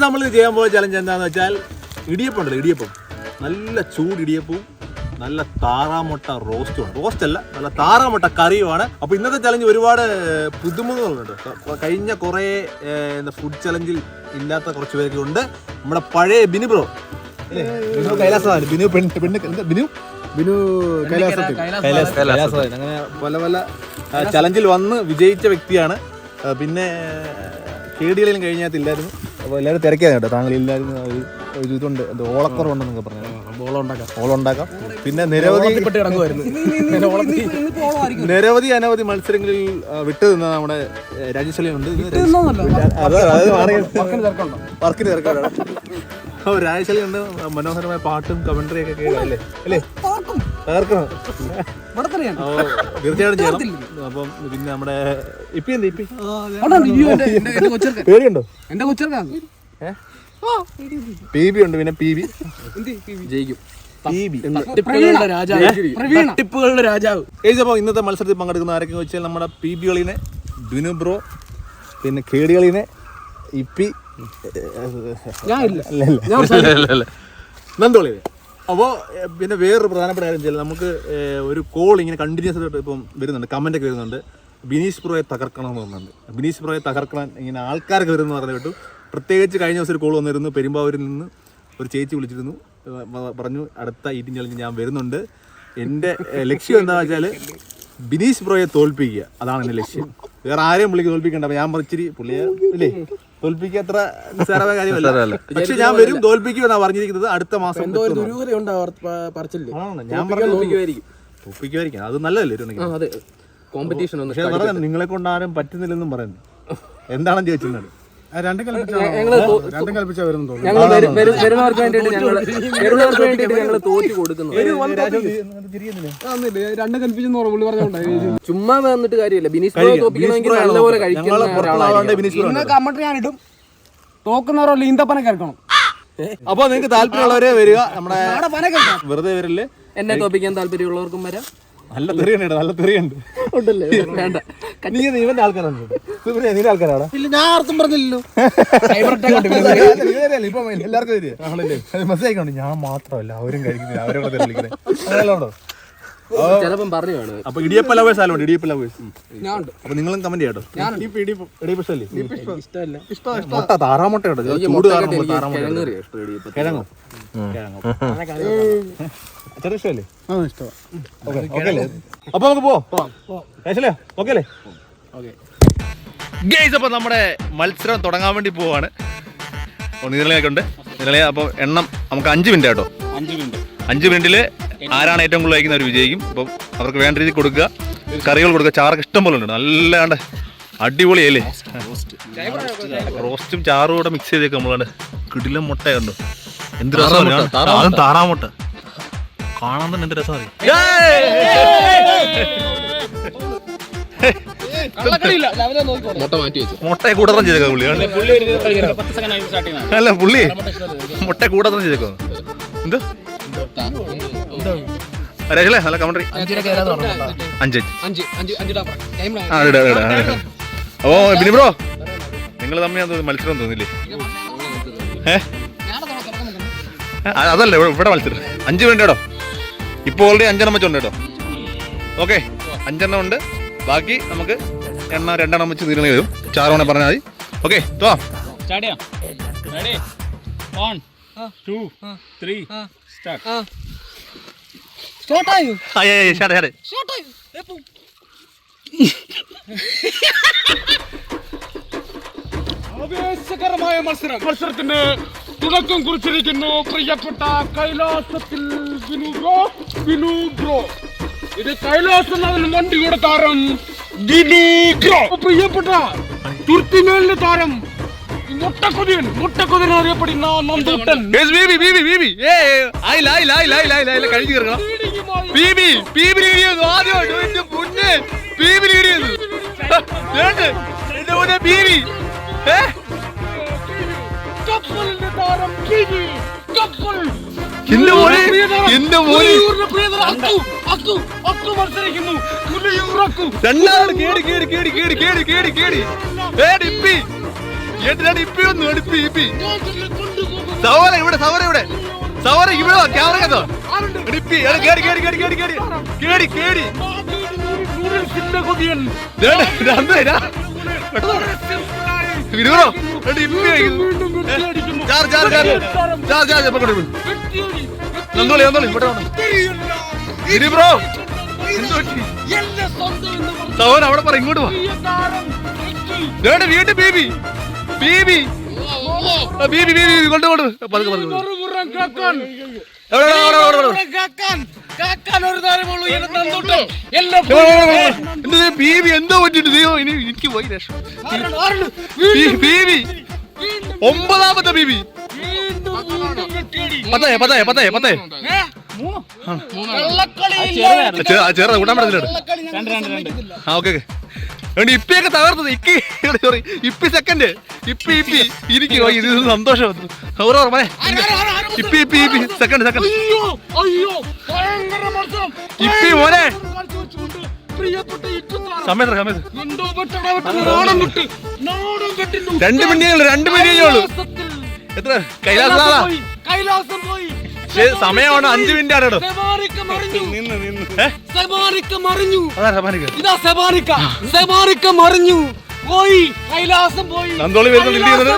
നമ്മൾ ചെയ്യാൻ പോയ ചലഞ്ച് എന്താന്ന് വെച്ചാൽ ഇടിയപ്പം ഉണ്ടല്ലോ ഇടിയപ്പം. നല്ല ചൂട് ഇടിയപ്പവും നല്ല താറാമുട്ട റോസ്റ്റും ആണ് റോസ്റ്റ് അല്ല നല്ല താറാമുട്ട കറിയുമാണ്. അപ്പൊ ഇന്നത്തെ ചലഞ്ച് ഒരുപാട് പുതുമുഖങ്ങളുണ്ട്. കഴിഞ്ഞ കുറെ എന്താ ഫുഡ് ചലഞ്ചിൽ ഇല്ലാത്ത കുറച്ച് പേരൊക്കെ ഉണ്ട്. നമ്മുടെ പഴയ ബിനു ബ്രോ. അല്ലേ? ബിനു കൈലാസമാണ് ബിനു പെണ്ണ് പെണ്ണ് എന്താ ബിനു? ബിനു കൈലാസത്തിൽ കൈലാസ് അങ്ങനെ പല പല ചലഞ്ചിൽ വന്ന് വിജയിച്ച വ്യക്തിയാണ്. പിന്നെ കേടികളിലും കഴിഞ്ഞാത്തില്ലായിരുന്നു അപ്പോൾ എല്ലാവരും തിരക്കിയാണ് കേട്ടോ. താങ്കൾ ഇല്ലായിരുന്നു ഒരു ഇതുണ്ട്. എന്ത് ഓളക്കുറവുണ്ടെന്നൊക്കെ പറഞ്ഞു ഓളം ഉണ്ടാക്കാം പിന്നെ നിരവധി നിരവധി അനവധി മത്സരങ്ങളിൽ വിട്ടു നിന്ന നമ്മുടെ രാജേശ്വലി ഉണ്ട്. വർക്കിന് തിരക്കാണ് രാജേശ്വലി ഉണ്ട്. മനോഹരമായ പാട്ടും കമന്ററി ഒക്കെ കേൾക്കാം അല്ലേ? തകർക്കണം തീർച്ചയായിട്ടും ചെയ്യണം. അപ്പം പിന്നെ നമ്മുടെ ഇപ്പി എന്ത് ഇപ്പി? പേടിയുണ്ടോ? എന്റെ കൊച്ചർക്കാ പി ബി ഉണ്ട് പിന്നെ പി ബി. ജയിക്കും. ടിപ്പുകളുടെ രാജാവ്. അപ്പോൾ ഇന്നത്തെ മത്സരത്തിൽ പങ്കെടുക്കുന്ന ആരൊക്കെ വെച്ചാൽ നമ്മുടെ പി ബി കളിനെ ബിനു ബ്രോ പിന്നെ കേടി കളിനെ ഇപ്പി നന്ദോളി അപ്പോൾ പിന്നെ വേറൊരു പ്രധാനപ്പെട്ട കാര്യം വെച്ചാൽ നമുക്ക് ഒരു കോൾ ഇങ്ങനെ കണ്ടിന്യൂസ് ആയിട്ട് ഇപ്പം വരുന്നുണ്ട്. കമന്റ് ഒക്കെ വരുന്നുണ്ട്. ബിനീഷ് പ്രോയെ തകർക്കണം എന്ന് പറഞ്ഞിട്ടുണ്ട് ബിനീഷ് പ്രോയെ തകർക്കണം ഇങ്ങനെ ആൾക്കാരൊക്കെ വരുന്നു പറഞ്ഞു കേട്ടു. പ്രത്യേകിച്ച് കഴിഞ്ഞ ദിവസം ഒരു കോൾ വന്നിരുന്നു. പെരുമ്പാവൂരിൽ നിന്ന് ഒരു ചേച്ചി വിളിച്ചിരുന്നു. പറഞ്ഞു അടുത്ത ഈറ്റിംഗ് ചലഞ്ച് ഞാൻ വരുന്നുണ്ട്. എന്റെ ലക്ഷ്യം എന്താണെന്ന് വെച്ചാൽ ബിനീഷ് ബ്രോയെ തോൽപ്പിക്കുക. അതാണ് എന്റെ ലക്ഷ്യം. വേറെ ആരെയും പുള്ളിക്ക് തോൽപ്പിക്കണ്ട. അപ്പൊ ഞാൻ പറിച്ചിരി പുള്ളിയെ ഇല്ലേ? തോൽപ്പിക്കുക അത്ര നിസ്സാരമായ കാര്യമല്ല. പക്ഷെ ഞാൻ വരും തോൽപ്പിക്കും എന്നാ പറഞ്ഞിരിക്കുന്നത്. അടുത്ത മാസം? ഞാൻ തോൽപ്പിക്കുമായിരിക്കും. അത് നല്ലതല്ലേ കോമ്പറ്റീഷൻ ഒന്ന് പക്ഷെ പറഞ്ഞു നിങ്ങളെ കൊണ്ട് ആരും പറ്റുന്നില്ലെന്നും പറയുന്നു. എന്താണെന്ന് ചോദിച്ചിട്ടുണ്ട് രണ്ടും കൽപ്പിച്ചാ ഞങ്ങൾ വരുന്നവർക്ക് വേണ്ടിയിട്ട് ഞങ്ങൾ വരുന്നവർക്ക് വേണ്ടിയിട്ട് ഞങ്ങൾ തോറ്റി കൊടുക്കുന്നു. രണ്ടും കൽപ്പിച്ചെന്ന് പുള്ളി പറഞ്ഞോണ്ടായി ചുമ്മാ വന്നിട്ട് കാര്യമില്ല. ബിനീഷ് തോപ്പിക്കണമെങ്കിൽ നല്ലപോലെ കഴിക്കുന്ന. കമന്റ് ഞാനിടും. തോക്കുന്നവരോ ഈന്തപ്പന കേൾക്കണം. അപ്പൊ നിങ്ങൾക്ക് താല്പര്യമുള്ളവരെ വരിക. നമ്മുടെ വെറുതെ വരില്ലേ? എന്നെ തോപ്പിക്കാൻ താല്പര്യമുള്ളവർക്കും വരാം. നല്ല തെറിയുണ്ട് നല്ല തെറിയുണ്ട്. ഉണ്ടല്ലേ? വേണ്ട. നീ ഇവന്റെ ആൾക്കാരാണ്? സുബ്രഹ്മണ്യ, നിന്റെ ആൾക്കാരാണോ? ഇല്ല ഞാൻ ആർത്തും പറഞ്ഞില്ലല്ലോ. ഇപ്പൊ എല്ലാവർക്കും ഞാൻ മാത്രമല്ല അവരും കഴിക്കുന്നില്ല അവരോട് വിളിക്കുന്നത് അങ്ങനെയല്ലോ ചിലപ്പം പറഞ്ഞു കാണും അപ്പൊ ഇടിയപ്പ ലവേഴ്സ് ഇടിയപ്പ ലവേഴ്സ് ഞാൻ ഉണ്ട് അപ്പൊ നിങ്ങളും കമന്റ് ചെയ്യാട്ടോ. ഇഷ്ടമല്ലേ. മുട്ട താറാമുട്ട ചൂട് കാരണം താറാമുട്ട കിഴങ്ങ് ഇഷ്ടമല്ലേ? അപ്പൊ നമുക്ക് പോവാം. ഓക്കെ അല്ലേ? നമ്മുടെ മത്സരം തുടങ്ങാൻ വേണ്ടി പോവാണ്. അപ്പൊ ഉണ്ട് അപ്പോൾ എണ്ണം നമുക്ക് അഞ്ച് മിനിറ്റ് കേട്ടോ അഞ്ച് മിനിറ്റിൽ ആരാണ് ഏറ്റവും കൂടുതൽ കഴിക്കുന്ന അവർ വിജയിക്കും. അപ്പം അവർക്ക് വേണ്ട രീതിയിൽ കൊടുക്കുക. കറികൾ കൊടുക്കുക. ചാറൊക്കെ ഇഷ്ടം പോലെ ഉണ്ട്. നല്ലാണ്ട് അടിപൊളിയല്ലേ റോസ്റ്റും ചാറും കൂടെ മിക്സ് ചെയ്തേക്ക് നമ്മളാണ്. കിടിലം മുട്ട കണ്ടോ എന്ത് രസമാണ് അതും താറാമുട്ട കാണാൻ തന്നെ എന്ത് രസമാണ് മുട്ട മാറ്റി വെച്ചു. മുട്ടയെ കൂടത്തം ചെയ്തേക്കാം പുള്ളി. അല്ല പുള്ളി മുട്ട കൂടത്തം ചെയ്തേക്കോ? എന്ത്? രജലേ നല്ല കമന്ററി അഞ്ച്. അഞ്ച് അഞ്ച് അഞ്ച് ടൈം ആ ഇടാ ഇടാ. ഓ ബിനി ബ്രോ നിങ്ങൾ തമ്മിൽ മത്സരം തോന്നില്ലേ അതല്ല ഇവിടെ മത്സരം. അഞ്ച് മിനിറ്റ് കേട്ടോ ഇപ്പോൾ ഓൾറെഡി അഞ്ചെണ്ണം വെച്ചുണ്ട് കേട്ടോ ഓക്കെ അഞ്ചെണ്ണം ഉണ്ട്. ബാക്കി നമുക്ക് എണ്ണ രണ്ടെണ്ണം വെച്ച് തീരണേ വരും. ചാറോണെ പറഞ്ഞാൽ മതി. ഓക്കെ സ്റ്റാർട്ട് ചെയ്യാം. റെഡി ടു ത്രീ സ്റ്റാർട്ട് ഷോർട്ടായി ഷാടെ ഷാടെ. ആവേശകരമായ മത്സരം. മത്സരത്തിന് തുടക്കം കുറിച്ചിരിക്കുന്നു പ്രിയപ്പെട്ട കൈലാസത്തിൽ വിനു ബ്രോ വിനു ബ്രോ. ഇത് കൈലാസം അതിന് വണ്ടിയുടെ താരം ബ്രോ. പ്രിയപ്പെട്ട തുർത്തിമേലിന്റെ താരം മുട്ടക്കുതിയൻ മുട്ടക്കുതിയൻ അറിയപ്പെടുന്ന നന്ദൂട്ടൻ Yes, ബീബി, ബീബി, ബീബി. ഏയ്, ഏയ്, ആയില്ല, ആയില്ല, ആയില്ല, ആയില്ല, ആയില്ല, ആയില്ല, കഴിഞ്ഞ് കയറണം. ബീബി, ബീബി വീഡിയോ ആദ്യമായിട്ട് പൊന്നെ. വേണ്ട എന്റെ മോനെ ബീവി എന്റെ മോനെ. എന്റെ മോനെ രണ്ടാമത് കേടി കേടി കേടി കേടി കേടി കേടി കേടി. ഏ ഡിപ്പി. സവര ഇവിടെ സവര ഇവിടെ. സവര ക്യാമറ കേടി കേടി കേടി കേടി കേടി. കേടി കേടി. അവിടെ പറ ഇങ്ങോട്ട് വാ. വീണ്ടും ബീബി ബീബി. ബീബി ബീബി കൊണ്ട് കൊണ്ട്. പതുക്കെ പതുക്കെ ബീബി എന്തോ പറ്റിട്ട് ദൈവം ഇനി എനിക്ക് പോയി രക്ഷ? ബീബി. ഒമ്പതാമത്തെ ബീബി. പത്തേ പത്തേ പത്തേ പത്തേ. ചേർന്ന കൂട്ടാൻ പറ്റത്തില്ല ഓക്കെ ഓക്കെ. അതുകൊണ്ട് ഇപ്പിയൊക്കെ തകർത്തത്. ഇക്കി സോറി ഇപ്പി സെക്കൻഡ് ഇപ്പി ഇപ്പി. ഇരിക്ക്. ഇത് സന്തോഷം. ഓരോ ഇപ്പി ഇപ്പി ഇപ്പി. സെക്കൻഡ് സെക്കൻഡ് ഇപ്പി മോനെ. സമയത്ത് സമയത്ത്. രണ്ട് മിനിറ്റുള്ളൂ രണ്ട് മിനിറ്റേ ഉള്ളൂ. എത്ര? കൈലാസാ കൈലാസം പോയി സമയമാണ് അഞ്ച് മിനിറ്റ് ആണ് മറിഞ്ഞു. പോയി. കൈലാസം പോയി. നന്തോളി വരുന്നുണ്ട്.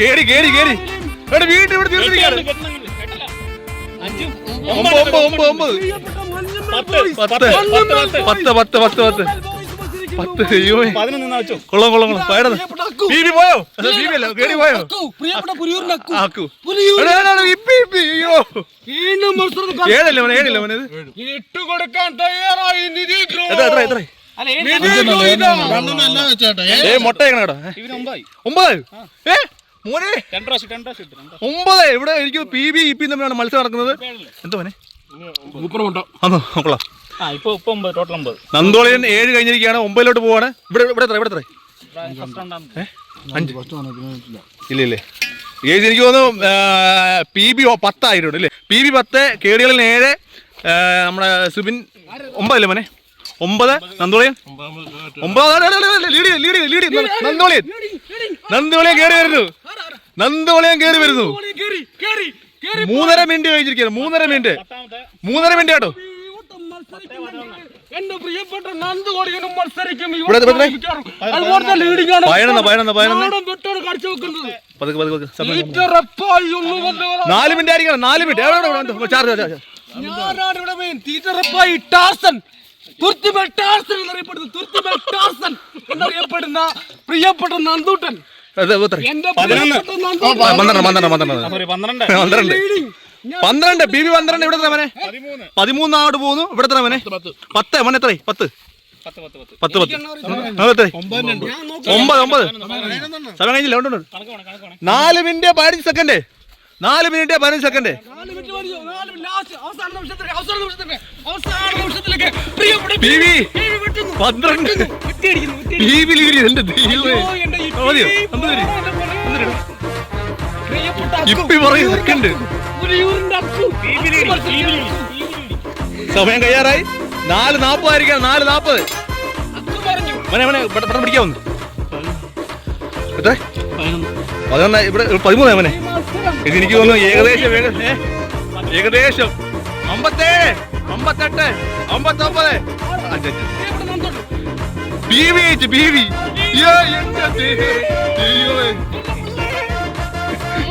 കേറി കേറി കേറി. എടാ വീട്ടിൽ ഇവിടെ തീർത്തിരിക്കാണ് ഒമ്പത് ഒമ്പത് ഒമ്പത് പോയി. പത്ത് പത്ത് പത്ത് പത്ത് പത്ത്. പത്ത് അയ്യോ കൊള്ളാം കൊള്ളാം കൊള്ളാം. ബീബി പോയോ? അല്ല, ബീബി അല്ല കേടി പോയോ? ഇപ്പി ഇപ്പി ഏഴല്ലേ മോനെ ഏഴില്ലേ മോനെ ഇട്ടുകൊടുക്കാൻ തയ്യാറായി നിധി. എത്ര എത്ര എത്ര? മുട്ട മോനെ. ഒമ്പത്. ഇവിടെ എനിക്ക് പി ബി ഇ പി തമ്മിലാണ് മത്സരം നടക്കുന്നത്. എന്തോ മോനെ? ആന്നോ കൊള്ളാം. ആ ഇപ്പൊ ഇപ്പൊ ഒമ്പത് ടോട്ടൽ ഒമ്പത്. നന്തോളിയൻ ഏഴ് കഴിഞ്ഞിരിക്കുകയാണ്. ഒമ്പതിലോട്ട് പോവാണ്. ഇവിടെ ഇവിടെ എത്ര ഇവിടെ എത്ര? അഞ്ച്. ഇല്ല. ഇല്ലേ ഏജ് എനിക്ക് തോന്നുന്നു പി ബി പത്തായിട്ടുണ്ട് അല്ലേ പി ബി പത്ത് കേടികളിൽ ഏഴ് നമ്മുടെ സുബിൻ ഒമ്പതല്ലേ മോനെ? ഒമ്പത് നന്ദോളിയൻ? ഒമ്പത് ലീഡ് ലീഡ് ലീഡ് നന്ദോളിയൻ. നന്തോളിയൻ കയറി വരുന്നു. നന്ദോളിയൻ കയറി വരുന്നു. മൂന്നര മിനിറ്റ് കഴിഞ്ഞിരിക്കുന്നു മൂന്നര മിനിറ്റ്. മൂന്നര മിനിറ്റ് കേട്ടോ. എന്റെ പ്രിയപ്പെട്ട നന്ദുകോടിയനും മത്സരിക്കും. നാല് മിനിറ്റ് ആയിരിക്കണം. നാല് മിനിറ്റ്? ചാർജ് ഞാനാണ് ഇവിടെ മെയിൻ തീറ്ററപ്പായി ടാർസൻ തുർത്തിമേൽ ടാർസൻ എന്നറിയപ്പെടുന്നു. തുർത്തിമേൽ ടാർസൻ എന്നറിയപ്പെടുന്ന പ്രിയപ്പെട്ട നന്ദൂട്ടൻ? എന്റെ പന്ത്രണ്ട് പന്ത്രണ്ട് പന്ത്രണ്ട്. പന്ത്രണ്ട്. പന്ത്രണ്ട് ബി ബി പന്ത്രണ്ട് ഇവിടെ എത്ര മനെ പതിമൂന്ന് അങ്ങോട്ട് പോകുന്നു ഇവിടെ എത്ര മനെ പത്ത്. മോനെ എത്ര പത്ത്. പത്ത് പത്ത്? ഒമ്പത് ഒമ്പത് സമയം കഴിഞ്ഞില്ല? ഉണ്ട്, നാല് മിനിറ്റ് പതിനഞ്ച് സെക്കൻഡ് നാല് മിനിറ്റ് പതിനഞ്ച് സെക്കൻഡ്. പന്ത്രണ്ട്. ഇപ്പി, മതിയോ? സമയം കഴിയാറായി നാല് നാപ്പതായിരിക്കാം നാല് നാപ്പത്. മനെ മനെ പെട്ടെന്ന് പിടിക്കാവുന്നു എത്ര പതിനൊന്ന്. ഇവിടെ പതിമൂന്ന് മോനെ. എനിക്ക് തോന്നുന്നു ഏകദേശം ഏക- ഏകദേശം. അമ്പത്തേഴ് അമ്പത്തെട്ട് അമ്പത്തൊമ്പത്. B V H B V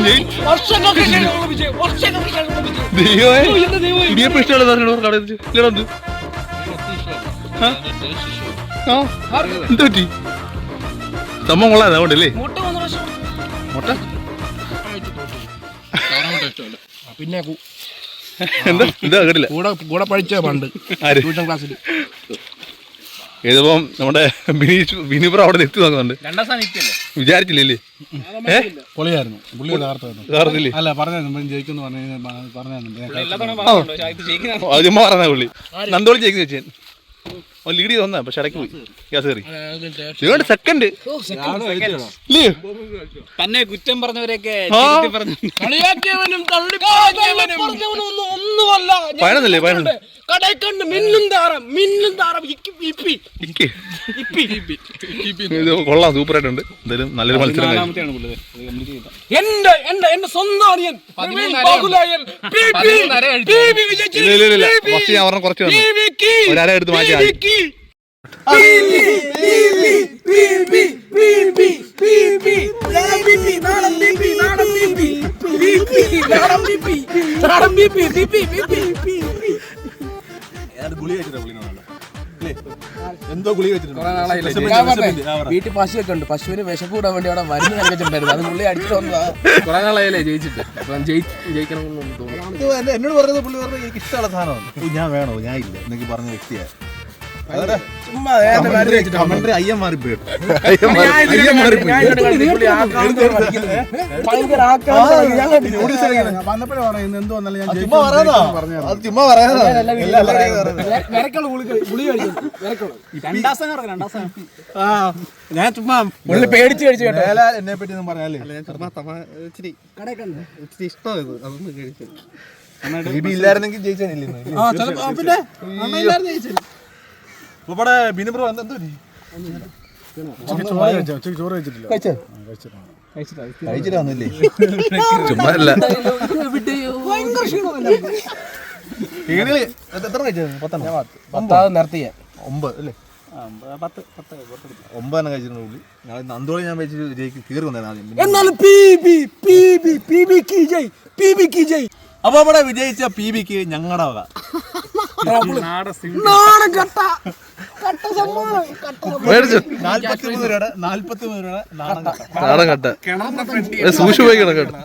വർഷങ്ങൾക്ക് ശേഷമുള്ള വിജയം. വർഷങ്ങൾക്ക് ശേഷമുള്ള വിജയം. ദൈവമേ. അയ്യോ, എന്റെ ദൈവമേ. ഇടിയപ്പം ഇഷ്ടമുള്ള സാധനം ഇവിടെ അവിടെ വെച്ച്. ഇല്ലടാ എന്ത്? ആ? ആ? എന്ത് പറ്റി? സംഭവം കൊള്ളാതെ അതുകൊണ്ടല്ലേ മുട്ട വന്ന പ്രാവശ്യം. മുട്ട? പിന്നെ എന്താ? എന്താ കേട്ടില്ല? കൂടെ കൂടെ പഠിച്ച പണ്ട് ആര്? ട്യൂഷൻ ക്ലാസ്സിൽ ഇതിപ്പം നമ്മുടെ ബിനീഷ് ബിനിപ്ര അവിടെ എത്തി നോക്കുന്നുണ്ട്. വിചാരിച്ചില്ലേ പൊളിയായിരുന്നു. പുള്ളി യഥാർത്ഥമായിരുന്നു അല്ല പറഞ്ഞു ജയിക്കുന്നു പറഞ്ഞു പറഞ്ഞു പുള്ളി. നന്ദോളി ജയിക്കുന്ന ചേച്ചി. അവൻ ലീഡ് ചെയ്ത് വന്നാ പക്ഷെ ഇടയ്ക്ക് പോയി. ഗ്യാസ് കയറി. ഏഴ് സെക്കൻഡ് തന്നെ കുറ്റം പറഞ്ഞവരെയൊക്കെ മിന്നും താരം മിന്നും താരം ഇക്ക്. ഇത് കൊള്ളാം സൂപ്പർ ആയിട്ടുണ്ട് എന്തായാലും നല്ലൊരു മത്സരം എന്റെ എന്റെ എന്റെ സ്വന്തം. ഫസ്റ്റ് ഞാൻ ഒരെണ്ണം കുറച്ച്. ഒരു അര എടുത്ത് മാറ്റി. എന്തോ ഗുളി വെച്ചിട്ടുണ്ട് വീട്ടിൽ പശുവൊക്കെ ഉണ്ട് പശുവിന് വിശപ്പ് കൂടാൻ വേണ്ടി അവിടെ മരുന്ന് കഴിച്ചിട്ടുണ്ടായിരുന്നു അത് പുള്ളി അടിച്ചു വന്നതാ കുറെ നാളായാലേ ജയിച്ചിട്ട് അപ്പം ജയിക്കണം എന്നോട് പറഞ്ഞത് പുള്ളി പറഞ്ഞു എനിക്ക് ഇഷ്ടമുള്ള സാധനമാണ്. ഞാൻ വേണോ? ഞാൻ ഇല്ല. എന്നൊക്കെ പറഞ്ഞ വ്യക്തിയാണ് വന്നപ്പോഴേ പറയാം ഇന്ന് എന്ത് വന്നാലും ഞാൻ ചുമ്മാ പറയാതാ ഞാൻ ചുമ്മാ പുള്ളി പേടിച്ച് കഴിച്ചു കേട്ടോ. എന്നെ പറ്റി ഒന്നും തമാ ഇച്ചിരി ഇച്ചിരി അതൊന്നും കഴിച്ചു. ഇല്ലായിരുന്നെങ്കിൽ ജയിച്ചാനില്ലേ പിന്നെ ഇവിടെ ബിനു ബ്രോ എന്താ? ചോറ് കഴിച്ചിട്ടില്ല. കഴിച്ചോ? കഴിച്ചിട്ടാണ് കഴിച്ചിട്ട്? വന്നില്ലേ? ചുമ്മാ അല്ല ഏണികൾ എത്ര കഴിച്ചത്? പത്തെണ്ണം? പത്താവ് നിർത്തിയ. ഒമ്പത് അല്ലേ? ഒമ്പതെണ്ണം കഴിച്ചിട്ടുണ്ട് പുള്ളി. ഞാൻ നന്ദോളി ഞാൻ വെച്ച് ജയിക്ക് കീറി വന്നേനെ ആദ്യം. പിന്നെ- എന്നാൽ P B P B P B കി ജയ് പി ബി കി ജയ്. അപ്പൊ അവിടെ വിജയിച്ച പി ബിക്ക് ഞങ്ങളുടെ വക. സൂക്ഷിച്ചു പോയി കിടക്കട്ടെ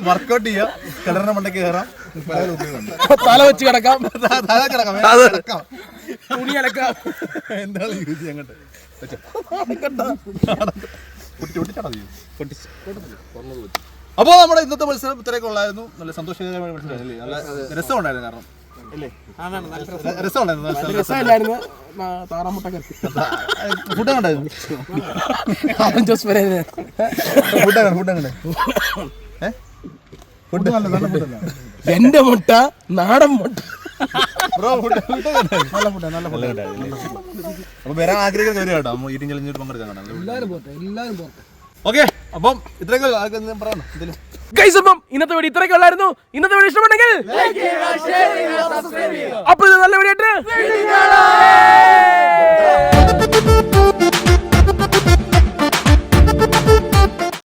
വർക്കൗട്ട് ചെയ്യാം. കിണറിന്റെ മണ്ടയ്ക്ക് കയറാം. തല വെച്ച് കിടക്കാം. തല കിടക്കാം. തുണി അലക്കാം. എന്താണ് യൂസ് ചെയ്യാൻ അങ്ങോട്ട് വെച്ചോ. പൊട്ടി- പൊട്ടിച്ചാടാ നീ. അപ്പോ നമ്മുടെ ഇന്നത്തെ മത്സരം ഇത്രയൊക്കെ ഉള്ളായിരുന്നു നല്ല സന്തോഷകരമായ മത്സരം അല്ലേ? നല്ല രസമുണ്ടായിരുന്നു കാരണം. രസമുണ്ടായിരുന്നു. രസമില്ലായിരുന്നു. ഫുഡ് ഉണ്ടായിരുന്നു ഫുഡ് ഫുഡ് ഫുഡ് നല്ല എന്റെ മുട്ട നാടൻ മുട്ട. ബ്രോ ഫുഡ് നല്ല ഫുഡ് നല്ല ഫുഡ് അപ്പൊ വരാൻ ആഗ്രഹിക്കുന്ന കേട്ടോ. കേട്ടോ. പങ്കെടുക്കാൻ എല്ലാരും പോട്ടെ എല്ലാരും കാണാം ഓക്കെ അപ്പം ഇത്രയൊക്കെ പറയണം. ഇന്നത്തെ വീഡിയോ ഇത്രയൊക്കെ ഉള്ളായിരുന്നു. ഇന്നത്തെ വീഡിയോ ഇഷ്ടപ്പെട്ടെങ്കിൽ അപ്പോൾ ഇത് നല്ല വീഡിയോ ആയിട്ട്